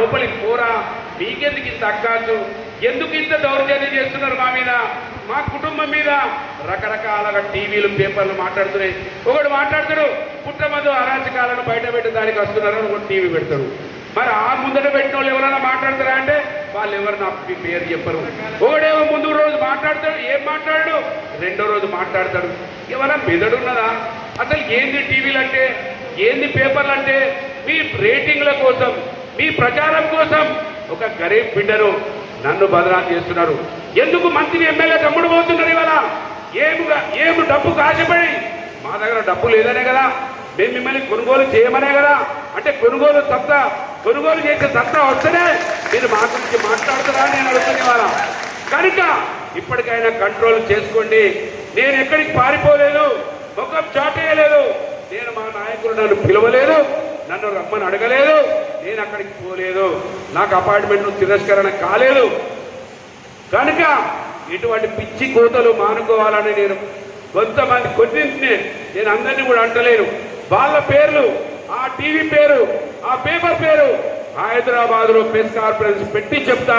లోపలికి పోరా? మీకెందుకు ఇంత అక్కాసు? ఎందుకు ఇంత దౌర్జన్యం చేస్తున్నారు మా మీద? మా కుటుంబం మీద? రకరకాలుగా టీవీలు పేపర్లు మాట్లాడుతున్నాయి. ఒకడు మాట్లాడతాడు పుట్టమదు అరాచకాలను బయట పెట్టడానికి వస్తున్నారు వస్తున్నారని ఒకటి టీవీ పెడతాడు. మరి ఆ ముందట పెట్టిన వాళ్ళు ఎవరైనా మాట్లాడతారా అంటే వాళ్ళు ఎవరు నా పేరు చెప్పరు. ఒకడేమో ముందు రోజు మాట్లాడతాడు ఏం మాట్లాడు? రెండో రోజు మాట్లాడతాడు. ఎవరైనా మెదడున్నదా అసలు ఏంది టీవీలు అంటే ఏంది పేపర్లు అంటే మీ రేటింగ్ల కోసం మీ ప్రచారం కోసం ఒక గరీబ్ బిడ్డను నన్ను బదనాం చేస్తున్నారు. ఎందుకు మంత్రి ఎమ్మెల్యే తమ్ముడు పోతున్నారు ఇవాళ? ఏముగా ఏమి డబ్బు కాశపడి? మా దగ్గర డబ్బు లేదనే కదా. మేము మిమ్మల్ని కొనుగోలు చేయమనే కదా. అంటే కొనుగోలు తప్ప కొనుగోలు చేసే సత్తా వస్తేనే మీరు మా గురించి మాట్లాడుతారా నేను అడుగుతుంది ఇవాళ. కనుక ఇప్పటికైనా కంట్రోల్ చేసుకోండి. నేను ఎక్కడికి పారిపోలేదు. ముఖం చాటేయలేదు. నేను మా నాయకులు నన్ను పిలవలేదు. నన్ను రమ్మని అడగలేదు. నేను అక్కడికి పోలేదు. నాకు అపార్ట్మెంట్ తిరస్కరణ కాలేదు. కనుక ఇటువంటి పిచ్చి కోతలు మానుకోవాలని నేను కొంతమంది కొన్నింటిని నేను అందరినీ కూడా అంటలేను. వాళ్ళ పేర్లు ఆ టీవీ పేరు ఆ పేపర్ పేరు హైదరాబాద్లో ప్రెస్ కాన్ఫరెన్స్ పెట్టి చెప్తా.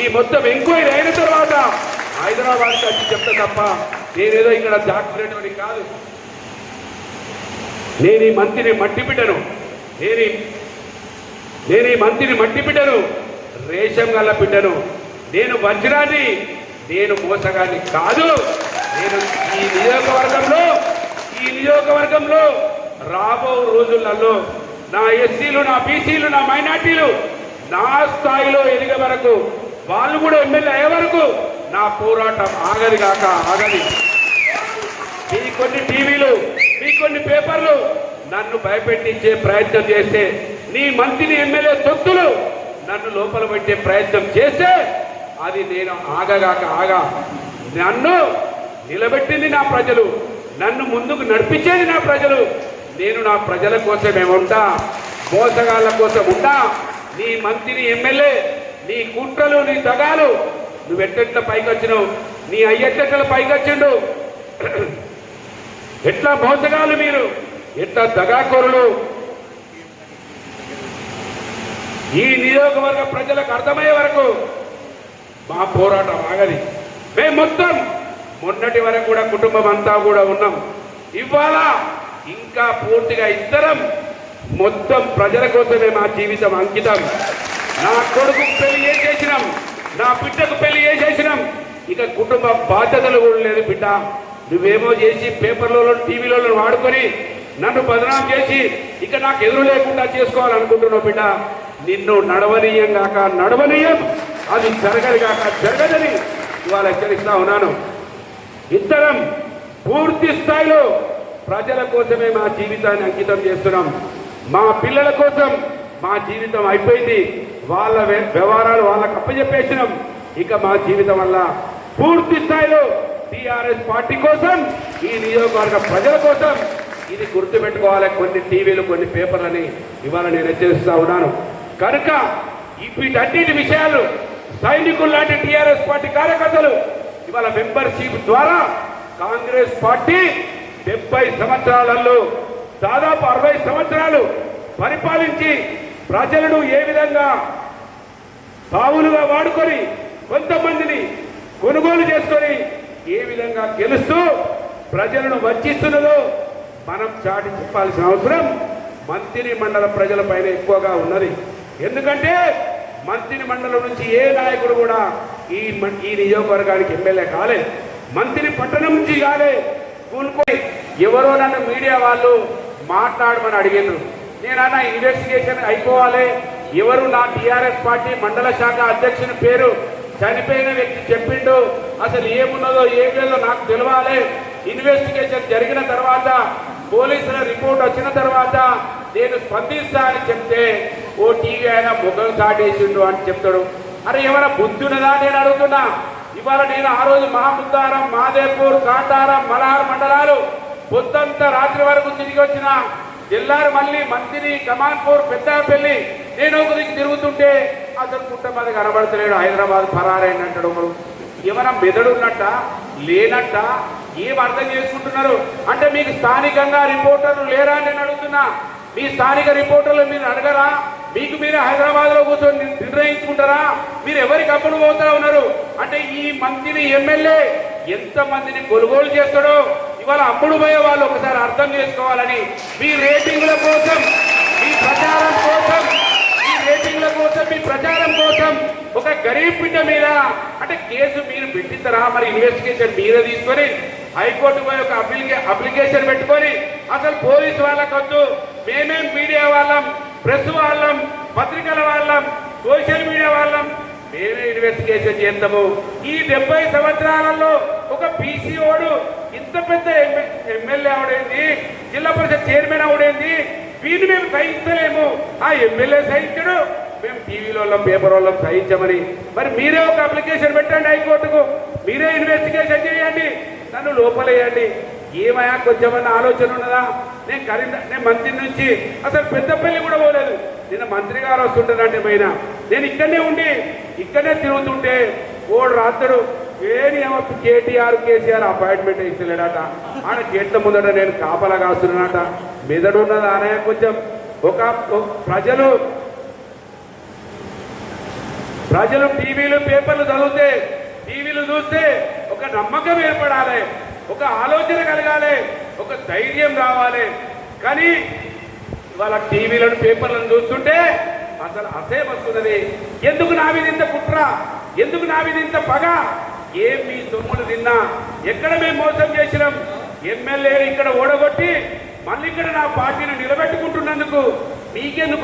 ఈ మొత్తం ఎంక్వైరీ అయిన తర్వాత హైదరాబాద్ వచ్చి చెప్తా తప్ప నేనేదో ఇక్కడ దాక్కునేటువంటి కాదు. నేను ఈ మంత్రిని మట్టి బిడ్డను. నేను నేను ఈ మంత్రిని మట్టి బిడ్డను రేషం గల్ల బిడ్డను. నేను వజ్రాన్ని నేను మోసగాన్ని కాదు. నేను ఈ నియోజకవర్గంలో ఈ నియోజకవర్గంలో రాబో రోజులలో నా ఎస్సీలు నా బీసీలు నా మైనార్టీలు నా స్థాయిలో ఎదిగే వరకు వాళ్ళు కూడా ఎమ్మెల్యే అయ్యే వరకు నా పోరాటం ఆగది కాక ఆగది. మీ కొన్ని టీవీలు మీ కొన్ని పేపర్లు నన్ను భయపెట్టించే ప్రయత్నం చేస్తే నీ మంత్రిని ఎమ్మెల్యే తొత్తులు నన్ను లోపల పెట్టే ప్రయత్నం చేస్తే అది నేను ఆగగాక ఆగా. నన్ను నిలబెట్టింది నా ప్రజలు. నన్ను ముందుకు నడిపించేది నా ప్రజలు. నేను నా ప్రజల కోసమే ఉంటా. మోసగాళ్ళ కోసం ఉంటా. నీ మంత్రిని ఎమ్మెల్యే నీ కుట్రలు నీ దగాలు నువ్వు ఎట్టెట్ల పైకి వచ్చినావు నీ అయ్యెట్టెట్ల పైకి వచ్చిండు ఎట్లా మోసగాళ్ళు మీరు? ఎట్లా దగాకోరులు? ఈ నియోజకవర్గ ప్రజలకు అర్థమయ్యే వరకు మా పోరాటం ఆగది. మేము మొత్తం మొన్నటి వరకు కూడా కుటుంబం అంతా కూడా ఉన్నాం. ఇవాళ ఇంకా పూర్తిగా ఇద్దరం మొత్తం ప్రజల కోసమే మా జీవితం అంకితం. నా కొడుకు పెళ్ళి ఏం చేసినాం నా బిడ్డకు పెళ్ళి ఏం చేసినాం ఇక కుటుంబ బాధ్యతలు కూడా లేదు బిడ్డ. నువ్వేమో చేసి పేపర్లలో టీవీలలో వాడుకొని నన్ను బదనాం చేసి ఇక నాకు ఎదురు లేకుండా చేసుకోవాలనుకుంటున్నావు బిడ్డ. నిన్ను నడవనీయం కాక నడవనీయం. అది జరగదు కాక జరగదని ఇవాళ హెచ్చరిస్తా ఉన్నాను. ఇద్దరం పూర్తి స్థాయిలో ప్రజల కోసమే మా జీవితాన్ని అంకితం చేస్తున్నాం. మా పిల్లల కోసం మా జీవితం అయిపోయింది. వాళ్ళ వ్యవహారాలు వాళ్ళకు అప్పచెప్పేసినాం ఇక మా జీవితం వల్ల పూర్తి స్థాయిలో టీఆర్ఎస్ పార్టీ కోసం ఈ నియోజకవర్గ ప్రజల కోసం ఇది గుర్తుపెట్టుకోవాలి. కొన్ని టీవీలు కొన్ని పేపర్లని ఇవాళ నేను హెచ్చరిస్తా ఉన్నాను. కనుక వీటన్నిటి విషయాలు సైనికులు లాంటి టీఆర్ఎస్ పార్టీ కార్యకర్తలు ఇవాళ మెంబర్షిప్ ద్వారా కాంగ్రెస్ పార్టీ డెబ్బై సంవత్సరాలలో దాదాపు అరవై సంవత్సరాలు పరిపాలించి ప్రజలను ఏ విధంగా పావులుగా వాడుకొని కొంతమందిని కొనుగోలు చేసుకొని ఏ విధంగా గెలుస్తూ ప్రజలను వంచిస్తున్నదో మనం చాటి చెప్పాల్సిన అవసరం మంత్రి మండల ప్రజల పైన ఎక్కువగా ఉన్నది. ఎందుకంటే మంత్రి మండలం నుంచి ఏ నాయకుడు కూడా ఈ ఈ నియోజకవర్గానికి ఎమ్మెల్యే కాలే. మంత్రి పట్టణం నుంచి కాలే. కూలుకొని ఎవరో నన్ను మీడియా వాళ్ళు మాట్లాడమని అడిగారు నేనన్నా ఇన్వెస్టిగేషన్ అయిపోవాలి. ఎవరు నా టీఆర్ఎస్ పార్టీ మండల శాఖ అధ్యక్షుని పేరు చనిపోయిన వ్యక్తి చెప్పిండు. అసలు ఏమున్నదో ఏం లేదో నాకు తెలవాలి. ఇన్వెస్టిగేషన్ జరిగిన తర్వాత పోలీసుల రిపోర్ట్ వచ్చిన తర్వాత నేను స్పందిస్తా అని చెప్తే ఓ టీవీ ఆయన ముఖం సాటేసిండు అని చెప్తాడు. అరే ఎవరైనా బుద్ధి నేను అడుగుతున్నా. ఇవాళ నేను ఆ రోజు మహాముద్దారం మాదేపూర్ కాటారం మలహార్ మండలాలు పొద్దంతా రాత్రి వరకు తిరిగి వచ్చిన. జిల్లారు మళ్ళీ మంత్రి కమాన్పూర్ పెద్దపల్లి నేను ఒక తిరుగుతుంటే అతను కుటుంబాన్ని కనబడతలేడు హైదరాబాద్ పరారైనట్టు ఒకడు. ఏమైనా మెదడు ఉన్నట్ట లేనట్ట ఏం అర్థం చేసుకుంటున్నారు? అంటే మీకు స్థానికంగా రిపోర్టర్లు లేరా నేను అడుగుతున్నా. మీ స్థానిక రిపోర్టర్లు మీరు అడగరా? మీకు మీరు హైదరాబాద్లో కూర్చొని నిర్ణయించుకుంటారా? మీరు ఎవరికి అప్పుడు పోతా ఉన్నారు? అంటే ఈ మంత్రిని ఎమ్మెల్యే ఎంత మందిని కొనుగోలు చేస్తాడో ఇవాళ అప్పుడు పోయే వాళ్ళు ఒకసారి అర్థం చేసుకోవాలని మీ రేటింగ్ల కోసం మీ ప్రచారం కోసం ఒక గరీబ్ బిడ్డ మీద. అంటే కేసు మీరు పెట్టిస్తారా? మరి ఇన్వెస్టిగేషన్ మీరే తీసుకొని హైకోర్టు పోయి ఒక అప్లికే అప్లికేషన్ పెట్టుకొని అసలు పోలీసు వాళ్ళకొద్దు. మేమేం మీడియా వాళ్ళం ప్రెస్ వాళ్ళం పత్రికల వాళ్ళం సోషల్ మీడియా వాళ్ళం. మేమే ఇన్వెస్టిగేషన్ చేద్దాము ఈ డెబ్బై సంవత్సరాలలో ఒక పీసీఓడు ఇంత పెద్ద ఎమ్మెల్యే అవడేంది జిల్లా పరిషత్ చైర్మన్ అవడేంది వీళ్ళు మేము సహించలేము. ఆ ఎమ్మెల్యే సహించడు. మేము టీవీలో వాళ్ళం పేపర్ వాళ్ళం సహించమని. మరి మీరే ఒక అప్లికేషన్ పెట్టండి హైకోర్టుకు. మీరే ఇన్వెస్టిగేషన్ చేయండి. నన్ను లోపలేయండి. ఏమయా కొంచెమన్నా ఆలోచన ఉన్నదా? నేను కరీంనగర్ నేను మంత్రి నుంచి అసలు పెద్దపల్లి కూడా పోలేదు. నిన్న మంత్రి గారు వస్తుంటారంటే పైన. నేను ఇక్కడనే ఉండి ఇక్కడనే తిరుగుతుంటే ఓడు రాత్రుడు వేని కేటీఆర్ కేసీఆర్ అపాయింట్మెంట్ ఇస్తలేడట. ఆడ గేట్ల ముందట నేను కాపలా కాస్తున్నానట. మెదడు ఉన్నదా ఆనయ కొంచెం. ఒక ఒక ప్రజలు ప్రజలు టీవీలు పేపర్లు చదివితే టీవీలు చూస్తే ఒక నమ్మకం ఏర్పడాలి ఒక ఆలోచన కలగాలి ఒక ధైర్యం రావాలి. కానీ ఇవాళ టీవీలను పేపర్లను చూస్తుంటే అసలు అసే వస్తున్నది ఎందుకు నా మీద ఇంత కుట్ర? ఎందుకు నా మీద ఇంత పగ? ఏం మీ సొమ్ములు తిన్నా ఎక్కడ మేము మోసం చేసినాం? ఎమ్మెల్యే ఇక్కడ ఓడగొట్టి మళ్ళీ ఇక్కడ నా పార్టీని నిలబెట్టుకుంటున్నందుకు మీకెందుకు